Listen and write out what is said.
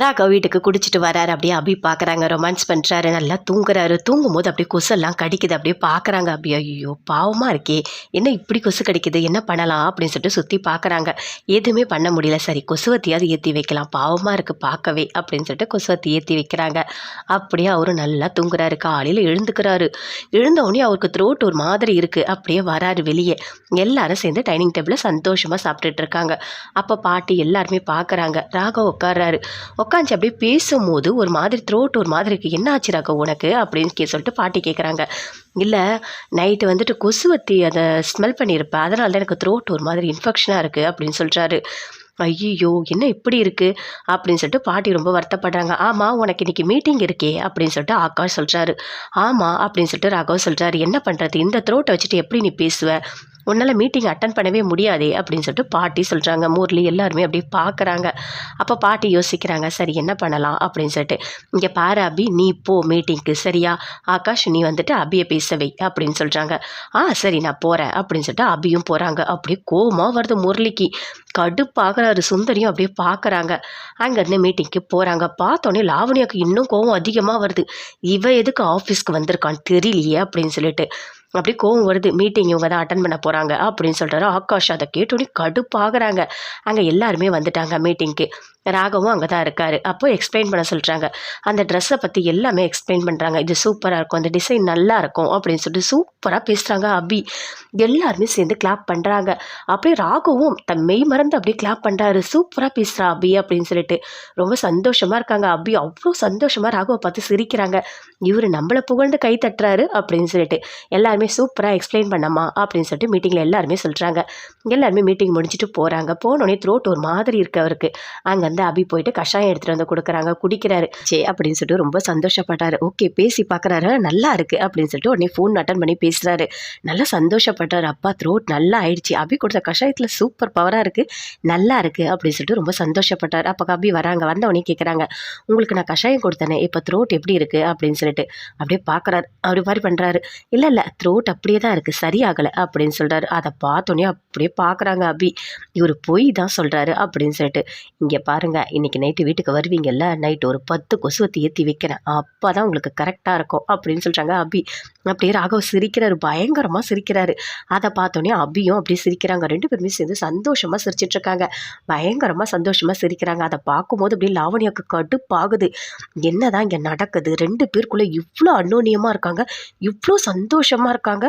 ராகவ் வீட்டுக்கு குடிச்சிட்டு வராரு. அப்படியே அபி பார்க்குறாங்க ரொமான்ஸ் பண்ணுறாரு நல்லா தூங்குறாரு. தூங்கும் போது அப்படியே கொசுலாம் கடிக்குது. அப்படியே பார்க்குறாங்க அபி ஐயோ பாவமாக இருக்கே. என்ன இப்படி கொசு கடிக்குது? என்ன பண்ணலாம்? அப்படின்னு சொல்லிட்டு சுற்றி பார்க்குறாங்க எதுவுமே பண்ண முடியல. சரி கொசுவத்தியாவது ஏற்றி வைக்கலாம். பாவமாக இருக்குது பார்க்கவே. அப்படின்னு சொல்லிட்டு கொசுவத்தி ஏற்றி வைக்கிறாங்க. அப்படியே அவரும் நல்லா தூங்குறாரு. காலையில் எழுந்துக்கிறாரு. எழுந்தவுடனே அவருக்கு த்ரோட் ஒரு மாதிரி இருக்குது அப்படியே வராரு வெளியே. எல்லாரும் சேர்ந்து டைனிங் டேபிளில் சந்தோஷமாக சாப்பிட்டுட்டு இருக்காங்க. அப்போ பாட்டி எல்லாருமே பார்க்குறாங்க ராகவ் உட்கார்றாரு. உட்காந்து அப்படியே பேசும்போது ஒரு மாதிரி த்ரோட் ஒரு மாதிரி இருக்குது என்ன ஆச்சு உனக்கு? அப்படின்னு கே சொல்லிட்டு பாட்டி கேட்குறாங்க இல்லை நைட்டு வந்துட்டு கொசுவத்தி அதை ஸ்மெல் பண்ணியிருப்பேன் அதனால தான் எனக்கு த்ரோட் ஒரு மாதிரி இன்ஃபெக்ஷனாக இருக்குது அப்படின்னு சொல்கிறாரு ஐயோ என்ன இப்படி இருக்குது அப்படின்னு சொல்லிட்டு பாட்டி ரொம்ப வருத்தப்படுறாங்க. ஆமாம் உனக்கு இன்னைக்கு மீட்டிங் இருக்கே அப்படின்னு சொல்லிட்டு ஆகாஷ் சொல்கிறாரு ஆமாம் அப்படின்னு சொல்லிட்டு ராகவ் சொல்கிறாரு என்ன பண்ணுறது இந்த த்ரோட்டை வச்சுட்டு எப்படி நீ பேசுவ? உன்னால் மீட்டிங் அட்டன் பண்ணவே முடியாதே அப்படின்னு சொல்லிட்டு பாட்டி சொல்கிறாங்க முரளி எல்லாருமே அப்படியே பார்க்குறாங்க அப்போ பாட்டி யோசிக்கிறாங்க சரி என்ன பண்ணலாம் அப்படின்னு சொல்லிட்டு. இங்கே பாரு அபி நீ போ மீட்டிங்க்கு சரியா? ஆகாஷ் நீ வந்துட்டு அபியை பேச வை அப்படின்னு சொல்கிறாங்க ஆ சரி நான் போகிறேன் அப்படின்னு சொல்லிட்டு அபியும் போகிறாங்க அப்படியே கோவமாக வருது முரளிக்கு. கடுப்பாகிறாரு சுந்தரியும் அப்படியே பார்க்குறாங்க அங்கேருந்து மீட்டிங்க்கு போகிறாங்க பார்த்தோன்னே லாவணியாவுக்கு இன்னும் கோவம் அதிகமாக வருது. இவ எதுக்கு ஆஃபீஸ்க்கு வந்திருக்கான்னு தெரியலையே அப்படின்னு சொல்லிட்டு. அப்படியே கோவம் வருது. மீட்டிங் இவங்க தான் அட்டன் பண்ண போகிறாங்க அப்படின்னு சொல்கிறாரு ஆகாஷ் அதை கேட்டோன்னே கடுப்பாகிறாங்க. அங்கே எல்லாருமே வந்துட்டாங்க மீட்டிங்க்கு ராகவும் அங்கே தான் இருக்கார். அப்போ எக்ஸ்பிளைன் பண்ண சொல்கிறாங்க அந்த ட்ரெஸ்ஸை பற்றி எல்லாமே எக்ஸ்பிளைன் பண்ணுறாங்க இது சூப்பராக இருக்கும். அந்த டிசைன் நல்லா இருக்கும் அப்படின்னு சொல்லிட்டு சூப்பராக பேசுகிறாங்க அபி. எல்லாருமே சேர்ந்து கிளாப் பண்ணுறாங்க அப்படியே ராகவும் தன் மெய் மறந்து அப்படியே கிளாப் பண்ணுறாரு சூப்பராக பேசுகிறா அபி அப்படின்னு சொல்லிட்டு. ரொம்ப சந்தோஷமாக இருக்காங்க அபி. அவ்வளோ சந்தோஷமாக ராகவை பார்த்து சிரிக்கிறாங்க. இவர் நம்மளை புகழ்ந்து கை தட்டுறாரு அப்படின்னு சொல்லிட்டு. எல்லாருமே சூப்பராக எக்ஸ்பிளைன் பண்ணாமா அப்படின்னு சொல்லிட்டு மீட்டிங்கில் எல்லாருமே சொல்கிறாங்க எல்லாருமே மீட்டிங் முடிச்சுட்டு போகிறாங்க போனோடனே த்ரோட் ஒரு மாதிரி இருக்கு அவருக்கு. அங்கே வந்து அபி போயிட்டு கஷாயம் எடுத்துகிட்டு வந்து கொடுக்குறாங்க குடிக்கிறாரு. சே அப்படின்னு சொல்லிட்டு ரொம்ப சந்தோஷப்பட்டாரு. ஓகே பேசி பார்க்குறாரு நல்லா இருக்கு அப்படின்னு சொல்லிட்டு உடனே ஃபோன் அட்டன் பண்ணி பேசுகிறாரு நல்லா சந்தோஷப்பட்டாரு. அப்பா த்ரோட் நல்லா ஆயிடுச்சு. அபி கொடுத்த கஷாயத்தில் சூப்பர் பவராக இருக்குது நல்லா இருக்குது அப்படின்னு சொல்லிட்டு ரொம்ப சந்தோஷப்பட்டார். அப்போ அபி வராங்க. வந்த உடனே கேட்குறாங்க உங்களுக்கு நான் கஷாயம் கொடுத்தேனே. இப்போ த்ரோட் எப்படி இருக்குது அப்படின்னு சொல்லிட்டு அப்படியே பார்க்குறாரு அப்படி மாதிரி பண்ணுறாரு இல்லை இல்லை த்ரோட் அப்படியே தான் இருக்குது சரியாகலை. அப்படின்னு சொல்கிறாரு அதை பார்த்தோன்னே அப்படியே பார்க்குறாங்க அபி. இவர் பொய் தான் சொல்கிறாரு அப்படின்னு சொல்லிட்டு இங்கே பாருங்கள் இன்றைக்கி நைட்டு வீட்டுக்கு வருவீங்கல்ல நைட்டு ஒரு பத்து கொசுவத்தி ஏற்றி வைக்கிறேன். அப்போ தான் உங்களுக்கு கரெக்டாக இருக்கும் அப்படின்னு சொல்கிறாங்க அபி. அப்படியே ராகவ் சிரிக்கிறாரு பயங்கரமாக சிரிக்கிறாரு. அதை பார்த்தோன்னே அபியும் அப்படியே சிரிக்கிறாங்க. ரெண்டு பேருமே சேர்ந்து சந்தோஷமாக சிரிச்சிட்ருக்காங்க பயங்கரமாக சந்தோஷமாக சிரிக்கிறாங்க. அதை பார்க்கும்போது அப்படியே லாவணியாவுக்கு கடுப்பாகுது. என்ன தான் இங்கே நடக்குது? ரெண்டு பேருக்குள்ளே இவ்வளோ அன்னோன்யமாக இருக்காங்க. இவ்வளோ சந்தோஷமாக இருக்காங்க.